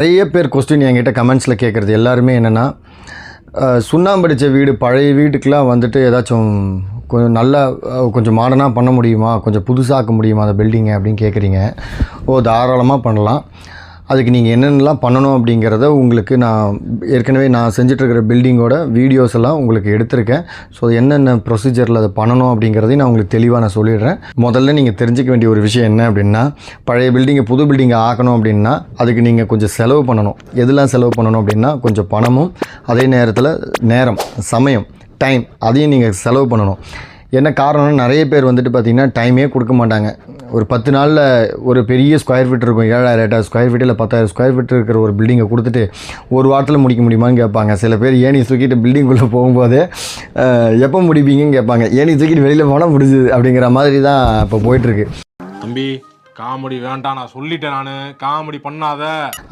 நிறைய பேர் கொஸ்டின் என்கிட்ட கமெண்ட்ஸில் கேட்குறது எல்லாருமே என்னென்னா சுண்ணாம்படித்த வீடு பழைய வீட்டுக்கெலாம் வந்துட்டு ஏதாச்சும் கொஞ்சம் நல்லா கொஞ்சம் மாடர்னாக பண்ண முடியுமா? கொஞ்சம் புதுசாக்க முடியுமா அந்த பில்டிங்கை அப்படின்னு கேட்குறீங்க ஓ தாராளமாக பண்ணலாம். அதுக்கு நீங்கள் என்னென்னலாம் பண்ணணும் அப்படிங்கிறத உங்களுக்கு நான் ஏற்கனவே நான் செஞ்சிட்ருக்கிற பில்டிங்கோட வீடியோஸ் எல்லாம் உங்களுக்கு எடுத்திருக்கேன். ஸோ என்னென்ன ப்ரொசீஜரில் அதை பண்ணணும் அப்படிங்கிறதையும் நான் உங்களுக்கு தெளிவாக நான் சொல்லிடுறேன். முதல்ல நீங்கள் தெரிஞ்சுக்க வேண்டிய ஒரு விஷயம் என்ன அப்படின்னா பழைய பில்டிங்கை புது பில்டிங்கை ஆக்கணும் அப்படின்னா அதுக்கு நீங்கள் கொஞ்சம் செலவு பண்ணணும். எதெல்லாம் செலவு பண்ணணும் அப்படின்னா கொஞ்சம் பணமும் அதே நேரத்தில் நேரம் சமயம் டைம் அதையும் நீங்கள் செலவு பண்ணணும். என்ன காரணம்னா நிறைய பேர் வந்துட்டு பார்த்திங்கன்னா டைமே கொடுக்க மாட்டாங்க. ஒரு பத்து நாளில் ஒரு பெரிய ஸ்கொயர் ஃபீட் இருக்கும் ஏழாயிரம் எட்டாயிரம் ஸ்கொயர் ஃபீட் இல்லை பத்தாயிரம் ஸ்கொயர் ஃபீட் இருக்கிற ஒரு பில்டிங்கை கொடுத்துட்டு ஒரு வாரத்தில் முடிக்க முடியுமான்னு கேட்பாங்க. சில பேர் ஏணி தூக்கிட்டு பில்டிங்குள்ளே போகும்போது எப்போ முடிப்பீங்கன்னு கேட்பாங்க. ஏணி தூக்கிட்டு வெளியில் போனால் முடிஞ்சுது அப்படிங்கிற மாதிரி தான் இப்போ போயிட்டுருக்கு. தம்பி காமெடி வேண்டாம் நான் சொல்லிட்டேன் நான். காமெடி பண்ணாத.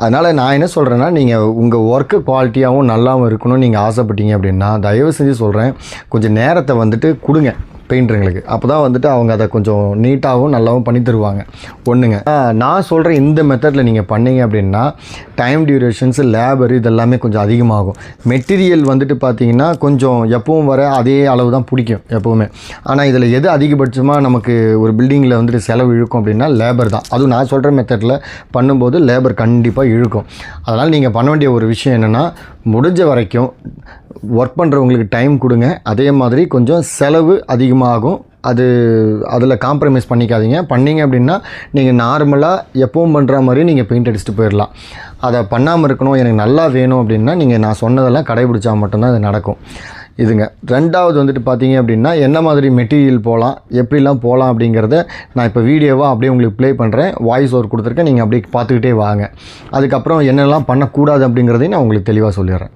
அதனால் நான் என்ன சொல்கிறேன்னா நீங்கள் உங்கள் ஒர்க்கு குவாலிட்டியாகவும் நல்லாவும் இருக்கணும்னு நீங்கள் ஆசைப்பட்டீங்க அப்படின்னா தயவு செஞ்சு சொல்கிறேன் கொஞ்சம் நேரத்தை வந்துட்டு கொடுங்க. பெயிண்டருங்களுக்கு. அப்போ தான் வந்துட்டு அவங்க அதை கொஞ்சம் நீட்டாகவும் நல்லாவும் பண்ணி தருவாங்க. ஒன்றுங்க நான் சொல்கிற இந்த மெத்தடில் நீங்கள் பண்ணீங்க அப்படின்னா டைம் டியூரேஷன்ஸ் லேபர் இதெல்லாமே கொஞ்சம் அதிகமாகும். மெட்டீரியல் வந்துட்டு பார்த்தீங்கன்னா கொஞ்சம் எப்பவும் வர அதே அளவு தான் பிடிக்கும் எப்போவுமே. ஆனால் இதில் எது அதிகபட்சமாக நமக்கு ஒரு பில்டிங்கில் வந்துட்டு செலவு இழுக்கும் அப்படின்னா லேபர் தான். அதுவும் நான் சொல்கிற மெத்தடில் பண்ணும்போது லேபர் கண்டிப்பாக இழுக்கும். அதனால் நீங்கள் பண்ண வேண்டிய ஒரு விஷயம் என்னென்னா முடிஞ்ச வரைக்கும் ஒர்க் பண்ணுறவங்களுக்கு டைம் கொடுங்க. அதே மாதிரி கொஞ்சம் செலவு அதிகமாகும். அது அதில் காம்ப்ரமைஸ் பண்ணிக்காதீங்க. பண்ணீங்க அப்படின்னா நீங்கள் நார்மலாக எப்பவும் பண்ணுற மாதிரி நீங்கள் பெயிண்ட் அடிச்சுட்டு போயிடலாம். அதை பண்ணாமல் இருக்கணும். எனக்கு நல்லா வேணும் அப்படின்னா நீங்கள் நான் சொன்னதெல்லாம் கடைபிடிச்சா மட்டும்தான் அது நடக்கும். இதுங்க. ரெண்டாவது வந்துட்டு பார்த்தீங்க அப்படின்னா என்ன மாதிரி மெட்டீரியல் போகலாம் எப்படிலாம் போகலாம் அப்படிங்கிறத நான் இப்போ வீடியோவாக அப்படியே உங்களுக்கு ப்ளே பண்ணுறேன் வாய்ஸ் ஓவர் கொடுத்துருக்கேன். நீங்கள் அப்படியே பார்த்துக்கிட்டே வாங்க. அதுக்கப்புறம் என்னெல்லாம் பண்ணக்கூடாது அப்படிங்கிறதையும் நான் உங்களுக்கு தெளிவாக சொல்லிடுறேன்.